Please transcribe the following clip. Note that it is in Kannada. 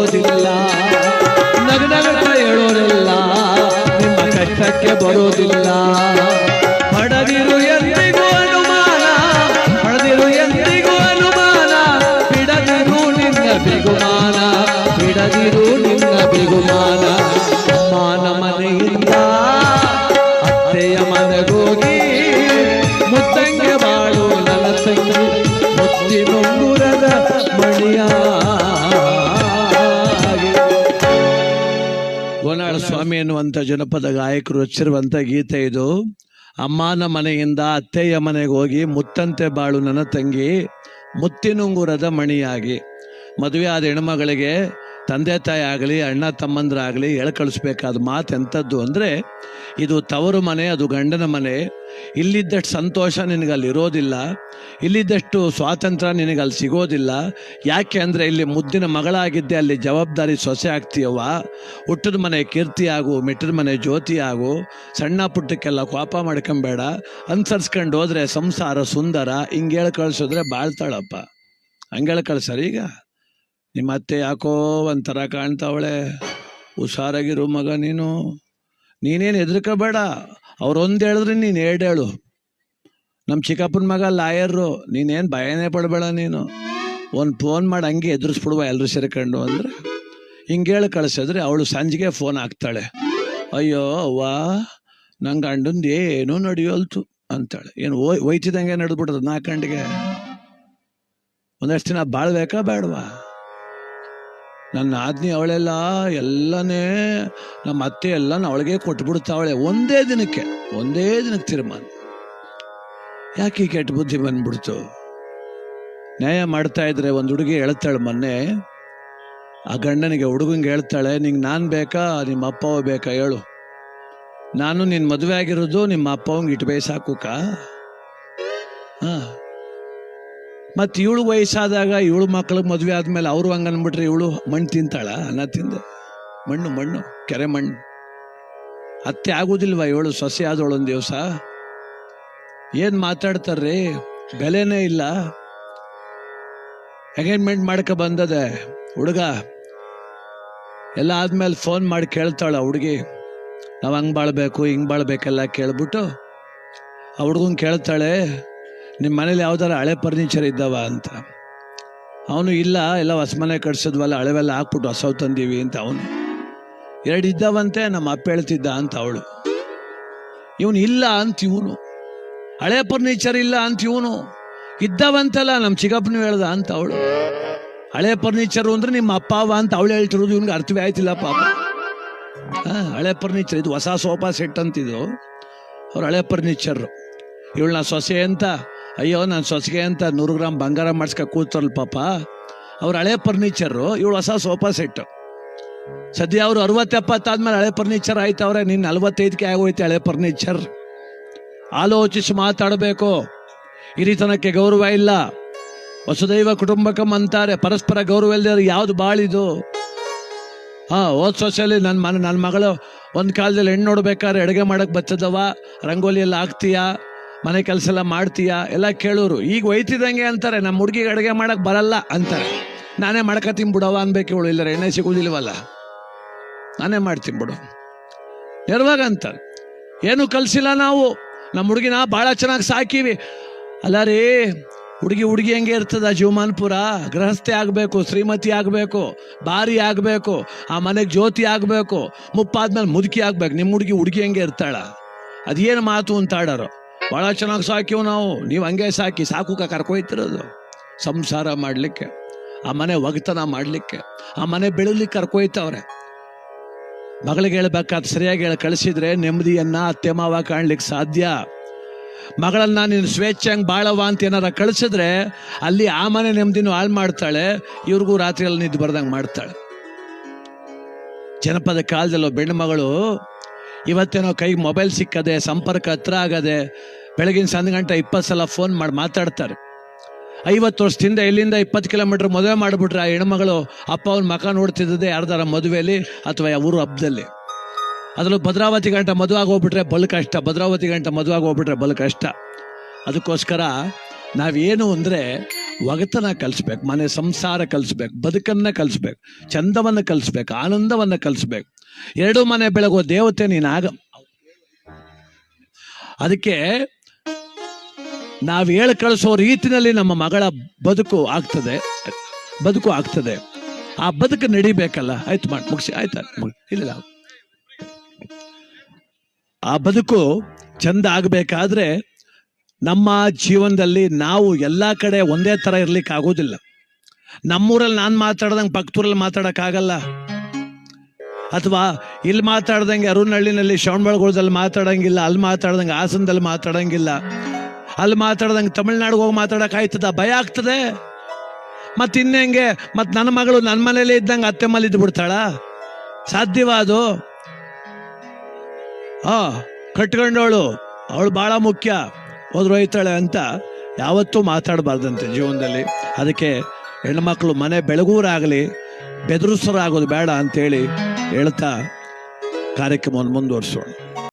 ಬರೋದಿಲ್ಲ ನಗನಗನ ಹೇಳೋದಿಲ್ಲ ನಿಮ್ಮ ಕಷ್ಟಕ್ಕೆ ಬರೋದಿಲ್ಲ ಸ್ವಾಮಿ ಎನ್ನುವಂಥ ಜನಪದ ಗಾಯಕರು ರಚಿಸಿರುವಂಥ ಗೀತೆ ಇದು. ಅಮ್ಮನ ಮನೆಯಿಂದ ಅತ್ತೆಯ ಮನೆಗೆ ಹೋಗಿ ಮುತ್ತಂತೆ ಬಾಳು ನನ್ನ ತಂಗಿ, ಮುತ್ತಿನುಂಗುರದ ಮಣಿಯಾಗಿ. ಮದುವೆ ಆದ ಹೆಣ್ಮಗಳಿಗೆ ತಂದೆ ತಾಯಿ ಆಗಲಿ, ಅಣ್ಣ ತಮ್ಮಂದ್ರಾಗಲಿ ಮಾತು ಎಂಥದ್ದು ಅಂದರೆ, ಇದು ತವರು ಮನೆ, ಅದು ಗಂಡನ ಮನೆ. ಇಲ್ಲಿದ್ದಷ್ಟು ಸಂತೋಷ ನಿನಗಲ್ಲಿ ಇರೋದಿಲ್ಲ, ಇಲ್ಲಿದ್ದಷ್ಟು ಸ್ವಾತಂತ್ರ್ಯ ನಿನಗೆ ಅಲ್ಲಿ ಸಿಗೋದಿಲ್ಲ. ಯಾಕೆ ಅಂದರೆ ಇಲ್ಲಿ ಮುದ್ದಿನ ಮಗಳಾಗಿದ್ದೆ, ಅಲ್ಲಿ ಜವಾಬ್ದಾರಿ ಸೊಸೆ ಆಗ್ತೀಯವ್ವ. ಹುಟ್ಟದ ಮನೆ ಕೀರ್ತಿ ಆಗು, ಮೆಟ್ಟಿದ ಮನೆ ಜ್ಯೋತಿ ಆಗು. ಸಣ್ಣ ಪುಟ್ಟಕ್ಕೆಲ್ಲ ಕೋಪ ಮಾಡ್ಕೊಂಬೇಡ. ಅನುಸರಿಸ್ಕೊಂಡು ಹೋದರೆ ಸಂಸಾರ ಸುಂದರ. ಹಿಂಗೆ ಹೇಳಿ ಕಳ್ಸಿದ್ರೆ ಬಾಳ್ತಾಳಪ್ಪ ಹಂಗೇಳಿ ಕಳ್ಸಾರ ಈಗ? ನಿಮ್ಮ ಅತ್ತೆ ಯಾಕೋ ಒಂಥರ ಕಾಣ್ತಾವಳೆ. ಹುಷಾರಾಗಿರು ಮಗ ನೀನು. ನೀನೇನು ಹೆದರ್ಕೋಬೇಡ. ಅವ್ರೊಂದು ಹೇಳಿದ್ರೆ ನೀನು ಎರಡು ಹೇಳು. ನಮ್ಮ ಚಿಕ್ಕಪ್ಪನ ಮಗ ಲಾಯರು ನೀನೇನು ಭಯನೇ ಪಡಬೇಡ ನೀನು. ಒಂದು ಫೋನ್ ಮಾಡಿ ಹಂಗೆ ಎದುರಿಸ್ಬಿಡುವ ಎಲ್ಲರೂ ಸೇರ್ಕೊಂಡು ಅಂದರೆ ಹಿಂಗೆ ಹೇಳಿ ಕಳಿಸಿದ್ರೆ ಅವಳು ಸಂಜೆಗೆ ಫೋನ್ ಹಾಕ್ತಾಳೆ. ಅಯ್ಯೋ ಅವ್ವ ನಂಗೆ ಗಂಡಂದು ಏನೂ ನಡೆಯೋಲ್ತು ಅಂತಾಳೆ. ಏನು ಒಯ್ ಒಯ್ತಿದಂಗೆ ನಡೆದ್ಬಿಟ್ರೆ ನಾಲ್ಕು ಗಂಟೆಗೆ ಒಂದಷ್ಟು ದಿನ ಬಾಳ್ಬೇಕಾ ಬೇಡವಾ? ನನ್ನ ಆಜ್ಞೆ ಅವಳೆಲ್ಲ, ಎಲ್ಲನೇ ನಮ್ಮ ಅತ್ತೆ ಎಲ್ಲ ಅವಳಿಗೆ ಕೊಟ್ಬಿಡ್ತಾವಳೆ ಒಂದೇ ದಿನಕ್ಕೆ ಒಂದೇ ದಿನಕ್ಕೆ ತೀರ್ಮಾನ. ಯಾಕೆ ಕೆಟ್ಟ ಬುದ್ಧಿ ಬಂದ್ಬಿಡ್ತು? ನ್ಯಾಯ ಮಾಡ್ತಾ ಇದ್ರೆ ಒಂದು ಹುಡುಗಿ ಹೇಳ್ತಾಳೆ ಮೊನ್ನೆ, ಆ ಗಂಡನಿಗೆ ಹುಡುಗಂಗೆ ಹೇಳ್ತಾಳೆ, ನಿಂಗೆ ನಾನು ಬೇಕಾ? ನಿಮ್ಮ ಅಪ್ಪವ ಬೇಕಾ? ಹೇಳು. ನಾನು ನಿನ್ನ ಮದುವೆ ಆಗಿರೋದು ನಿಮ್ಮ ಅಪ್ಪವಂಗೆ ಇಟ್ಟು ಬೇಸಾಕುಕ ಹಾ. ಮತ್ತು ಇವಳು ವಯಸ್ಸಾದಾಗ ಇವಳು ಮಕ್ಕಳು ಮದುವೆ ಆದಮೇಲೆ ಅವರು ಹಂಗೆ ಅಂದ್ಬಿಟ್ರೆ ಇವಳು ಮಣ್ಣು ತಿಂತಾಳ? ಅನ್ನ ತಿಂದು. ಮಣ್ಣು ಮಣ್ಣು, ಕೆರೆ ಮಣ್ಣು. ಅತ್ತೆ ಆಗೋದಿಲ್ವ ಇವಳು? ಸೊಸೆ ಒಂದು ದಿವಸ. ಏನು ಮಾತಾಡ್ತಾರ್ರಿ? ಬೆಲೆನೇ ಇಲ್ಲ. ಎಂಗೇಜ್ಮೆಂಟ್ ಮಾಡ್ಕೊ ಬಂದದೆ. ಹುಡುಗ. ಎಲ್ಲ ಆದ್ಮೇಲೆ ಫೋನ್ ಮಾಡಿ ಕೇಳ್ತಾಳ ಹುಡುಗಿ. ನಾವು ಹಂಗೆ ಬಾಳ್ಬೇಕು, ಹಿಂಗೆ ಬಾಳ್ಬೇಕೆಲ್ಲ ಕೇಳ್ಬಿಟ್ಟು ಆ ಹುಡುಗನ್ ಕೇಳ್ತಾಳೆ. ನಿಮ್ಮ ಮನೇಲಿ ಯಾವ್ದಾರ ಹಳೆ ಫರ್ನಿಚರ್ ಇದ್ದಾವ ಅಂತ. ಅವನು ಇಲ್ಲ, ಎಲ್ಲ ಹೊಸ ಮನೆ ಕಟ್ಸಿದ್ವಲ್ಲ, ಹಳೆವೆಲ್ಲ ಹಾಕ್ಬಿಟ್ಟು ಹೊಸವು ತಂದೀವಿ ಅಂತ ಅವನು. ಎರಡು ಇದ್ದಾವಂತೆ, ನಮ್ಮ ಅಪ್ಪ ಹೇಳ್ತಿದ್ದ ಅಂತ ಅವಳು. ಇವನು ಇಲ್ಲ ಅಂತ ಇವನು. ಹಳೆ ಫರ್ನಿಚರ್ ಇಲ್ಲ ಅಂತ ಇವನು. ಇದ್ದಾವಂತಲ್ಲ, ನಮ್ಮ ಚಿಕ್ಕಪ್ಪನ ಹೇಳ್ದ ಅಂತ ಅವಳು. ಹಳೆ ಫರ್ನಿಚರು ಅಂದ್ರೆ ನಿಮ್ಮ ಅಪ್ಪ ಅವ ಅಂತ ಅವಳು ಹೇಳ್ತಿರೋದು, ಇವ್ನಿಗೆ ಅರ್ಥವೇ ಆಯ್ತಿಲ್ಲ ಪಾಪ. ಹಳೆ ಫರ್ನಿಚರ್ ಇದು ಹೊಸ ಸೋಫಾ ಸೆಟ್ ಅಂತಿದ್ರು ಅವ್ರು ಹಳೆ ಫರ್ನಿಚರ್ ಇವಳನ್ನ ಸೊಸೆ ಅಂತ ಅಯ್ಯೋ, ನಾನು ಸೊಸೆಗೆ ಅಂತ ನೂರು ಗ್ರಾಮ್ ಬಂಗಾರ ಮಾಡಿಸ್ಕೊ ಕೂತರಲ್ಲ ಪಾಪ. ಅವ್ರ ಹಳೆ ಫರ್ನಿಚರು ಇವಳು ಹೊಸ ಸೋಫಾ ಸೆಟ್ಟು ಸದ್ಯ ಅವರು ಅರವತ್ತು ಎಪ್ಪತ್ತಾದ್ಮೇಲೆ ಹಳೆ ಫರ್ನಿಚರ್ ಆಯ್ತು ಅವರೇ ನಿನ್ನ ನಲ್ವತ್ತೈದಕ್ಕೆ ಆಗೋಯ್ತು ಹಳೆ ಫರ್ನಿಚರ್ ಆಲೋಚಿಸಿ ಮಾತಾಡಬೇಕು. ಹಿರಿತನಕ್ಕೆ ಗೌರವ ಇಲ್ಲ. ವಸುದೈವ ಕುಟುಂಬಕಂ ಅಂತಾರೆ, ಪರಸ್ಪರ ಗೌರವ ಇಲ್ಲದೆ ಯಾವ್ದು ಬಾಳಿದು ಹಾ, ಹೋದ ಸೊಸೆಯಲ್ಲಿ ನನ್ನ ಮನ ನನ್ನ ಮಗಳು ಒಂದು ಕಾಲದಲ್ಲಿ ಹೆಣ್ಣು ನೋಡ್ಬೇಕಾದ್ರೆ ಅಡುಗೆ ಮಾಡೋಕ್ಕೆ ಬರ್ತದವ ರಂಗೋಲಿ ಎಲ್ಲ ಹಾಕ್ತೀಯಾ? ಮನೆ ಕೆಲಸ ಎಲ್ಲ ಮಾಡ್ತೀಯಾ? ಎಲ್ಲ ಕೇಳೋರು, ಈಗ ಒಯ್ತಿದಂಗೆ ಅಂತಾರೆ ನಮ್ಮ ಹುಡುಗಿಗೆ ಅಡುಗೆ ಮಾಡಕ್ಕೆ ಬರಲ್ಲ ಅಂತಾರೆ. ನಾನೇ ಮಾಡ್ಕತೀನಿ ಬಿಡವ ಅನ್ಬೇಕು ಇವಳು ಇಲ್ಲ ಎಣ್ಣೆ ಸಿಗೋದಿಲ್ವಲ್ಲ? ನಾನೇ ಮಾಡ್ತೀನಿ ಬಿಡು. ನೆರವಾಗ ಅಂತ? ಏನು ಕಲಿಸಿಲ್ಲ ನಾವು. ನಮ್ಮ ಹುಡುಗಿನ ಭಾಳ ಚೆನ್ನಾಗಿ ಸಾಕೀವಿ. ಅಲ್ಲ ರೀ ಹುಡುಗಿ ಹುಡುಗಿ ಹೆಂಗೆ ಇರ್ತದ? ಜೀವಮಾನ್ಪುರ? ಗೃಹಸ್ಥೆ ಆಗಬೇಕು, ಶ್ರೀಮತಿ ಆಗಬೇಕು ಬಾರಿ ಆಗಬೇಕು, ಆ ಮನೆಗೆ ಜ್ಯೋತಿ ಆಗಬೇಕು, ಮುಪ್ಪಾದ್ಮೇಲೆ ಮುದುಕಿ ಆಗಬೇಕು. ನಿಮ್ಮ ಹುಡುಗಿ ಹುಡುಗಿ ಹೆಂಗೆ ಇರ್ತಾಳ? ಅದೇನು ಮಾತು? ಅಂತ ಆಡೋರು. ಭಾಳ ಚೆನ್ನಾಗಿ ಸಾಕಿವು ನಾವು. ನೀವು ಹಂಗೆ ಸಾಕಿ, ಸಾಕುಕ ಕರ್ಕೊಯ್ತಿರೋದು. ಸಂಸಾರ ಮಾಡಲಿಕ್ಕೆ, ಆ ಮನೆ ಒಗತನ ಮಾಡಲಿಕ್ಕೆ, ಆ ಮನೆ ಬೆಳಲಿಕ್ಕೆ ಕರ್ಕೊಯ್ತವ್ರೆ. ಮಗಳಿಗೆ ಹೇಳ್ಬೇಕಾದ ಸರಿಯಾಗಿ ಹೇಳಿ ಕಳಿಸಿದ್ರೆ ನೆಮ್ಮದಿಯನ್ನ, ಅತ್ತೆ ಮಾವ ಕಾಣ್ಲಿಕ್ಕೆ ಸಾಧ್ಯ. ಮಗಳನ್ನ ನೀನು ಸ್ವೇಚ್ಛಂಗೆ ಬಾಳವ ಅಂತ ಏನಾರ ಕಳಿಸಿದ್ರೆ, ಅಲ್ಲಿ ಆ ಮನೆ ನೆಮ್ಮದಿನೂ ಹಾಳು ಮಾಡ್ತಾಳೆ, ಇವ್ರಿಗೂ ರಾತ್ರಿಯಲ್ಲಿ ನಿದ್ದು ಬರ್ದಂಗೆ ಮಾಡ್ತಾಳೆ. ಜನಪದ ಕಾಲದಲ್ಲೋ ಬೆಣ್ಣು ಮಗಳು, ಇವತ್ತೇನೋ ಕೈಗೆ ಮೊಬೈಲ್ ಸಿಕ್ಕದೆ, ಸಂಪರ್ಕ ಹತ್ರ ಆಗದೆ ಬೆಳಗಿನ ಸಂದ ಗಂಟೆ ಇಪ್ಪತ್ತು ಸಲ ಫೋನ್ ಮಾಡಿ ಮಾತಾಡ್ತಾರೆ. ಐವತ್ತು ವರ್ಷದಿಂದ ಇಲ್ಲಿಂದ ಇಪ್ಪತ್ತು ಕಿಲೋಮೀಟ್ರ್ ಮದುವೆ ಮಾಡಿಬಿಟ್ರೆ ಆ ಹೆಣ್ಮಗಳು ಅಪ್ಪ ಅವನ ಮಕ ನೋಡ್ತಿದ್ದದೆ ಯಾರ್ದಾರ ಮದುವೆಯಲ್ಲಿ ಅಥವಾ ಊರು ಹಬ್ಬದಲ್ಲಿ ಅದರಲ್ಲೂ ಭದ್ರಾವತಿ ಗಂಟೆ ಮದುವೆ ಆಗೋಗ್ಬಿಟ್ರೆ ಬಲು ಕಷ್ಟ. ಭದ್ರಾವತಿ ಗಂಟೆ ಮದುವೆ ಆಗೋಗ್ಬಿಟ್ರೆ ಬಲು ಕಷ್ಟ. ಅದಕ್ಕೋಸ್ಕರ ನಾವೇನು ಅಂದರೆ ಒಗತನ ಕಲಿಸ್ಬೇಕು, ಮನೆ ಸಂಸಾರ ಕಲಿಸ್ಬೇಕು, ಬದುಕನ್ನ ಕಲಿಸ್ಬೇಕು, ಚಂದವನ್ನು ಕಲಿಸ್ಬೇಕು, ಆನಂದವನ್ನು ಕಲಿಸ್ಬೇಕು. ಎರಡೂ ಮನೆ ಬೆಳಗುವ ದೇವತೆ ನೀನಾಗ. ಅದಕ್ಕೆ ನಾವು ಹೇಳಿ ಕಳಿಸೋ ರೀತಿನಲ್ಲಿ ನಮ್ಮ ಮಗಳ ಬದುಕು ಆಗ್ತದೆ. ಬದುಕು ಆಗ್ತದೆ. ಆ ಬದುಕು ನಡಿಬೇಕಲ್ಲ. ಆಯ್ತು ಮಾಡಿ, ಮುಗಿಸಿ. ಆಯ್ತಾ? ಇಲ್ಲ ಆ ಬದುಕು ಚಂದ ಆಗಬೇಕಾದ್ರೆ ನಮ್ಮ ಜೀವನದಲ್ಲಿ ನಾವು ಎಲ್ಲ ಕಡೆ ಒಂದೇ ಥರ ಇರ್ಲಿಕ್ಕೆ ಆಗೋದಿಲ್ಲ. ನಮ್ಮೂರಲ್ಲಿ ನಾನು ಮಾತಾಡ್ದಂಗೆ ಪಕ್ಕದೂರಲ್ಲಿ ಮಾತಾಡೋಕ್ಕಾಗಲ್ಲ ಅಥವಾ ಇಲ್ಲಿ ಮಾತಾಡ್ದಂಗೆ ಅರುಣಹಳ್ಳಿನಲ್ಲಿ ಶ್ರವಣಬೆಳಗೊಳದಲ್ಲಿ ಮಾತಾಡಂಗಿಲ್ಲ, ಅಲ್ಲಿ ಮಾತಾಡ್ದಂಗೆ ಹಾಸನದಲ್ಲಿ ಮಾತಾಡಂಗಿಲ್ಲ. ಅಲ್ಲಿ ಮಾತಾಡ್ದಂಗೆ ತಮಿಳ್ನಾಡಿಗೆ ಹೋಗಿ ಮಾತಾಡೋಕ್ಕಾಯ್ತದ ಭಯ ಆಗ್ತದೆ. ಮತ್ತೆ ಇನ್ನೆಂಗೆ ಮತ್ತೆ ನನ್ನ ಮಗಳು ನನ್ನ ಮನೇಲಿ ಇದ್ದಂಗೆ ಅತ್ತೆ ಮಲ್ಲಿ ಇದ್ಬಿಡ್ತಾಳ ಸಾಧ್ಯವಾದು ಆ ಕಟ್ಕೊಂಡವಳು. ಅವಳು ಬಹಳ ಮುಖ್ಯ. ಹೋದ್ರು ಹೋಯ್ತಾಳೆ ಅಂತ ಯಾವತ್ತೂ ಮಾತಾಡಬಾರ್ದಂತೆ ಜೀವನದಲ್ಲಿ. ಅದಕ್ಕೆ ಹೆಣ್ಮಕ್ಳು ಮನೆ ಬೆಳಗೂರಾಗಲಿ, ಬೆದರುಸರಾಗೋದು ಬೇಡ ಅಂತೇಳಿ ಹೇಳ್ತಾ ಕಾರ್ಯಕ್ರಮವನ್ನು ಮುಂದುವರಿಸೋಣ.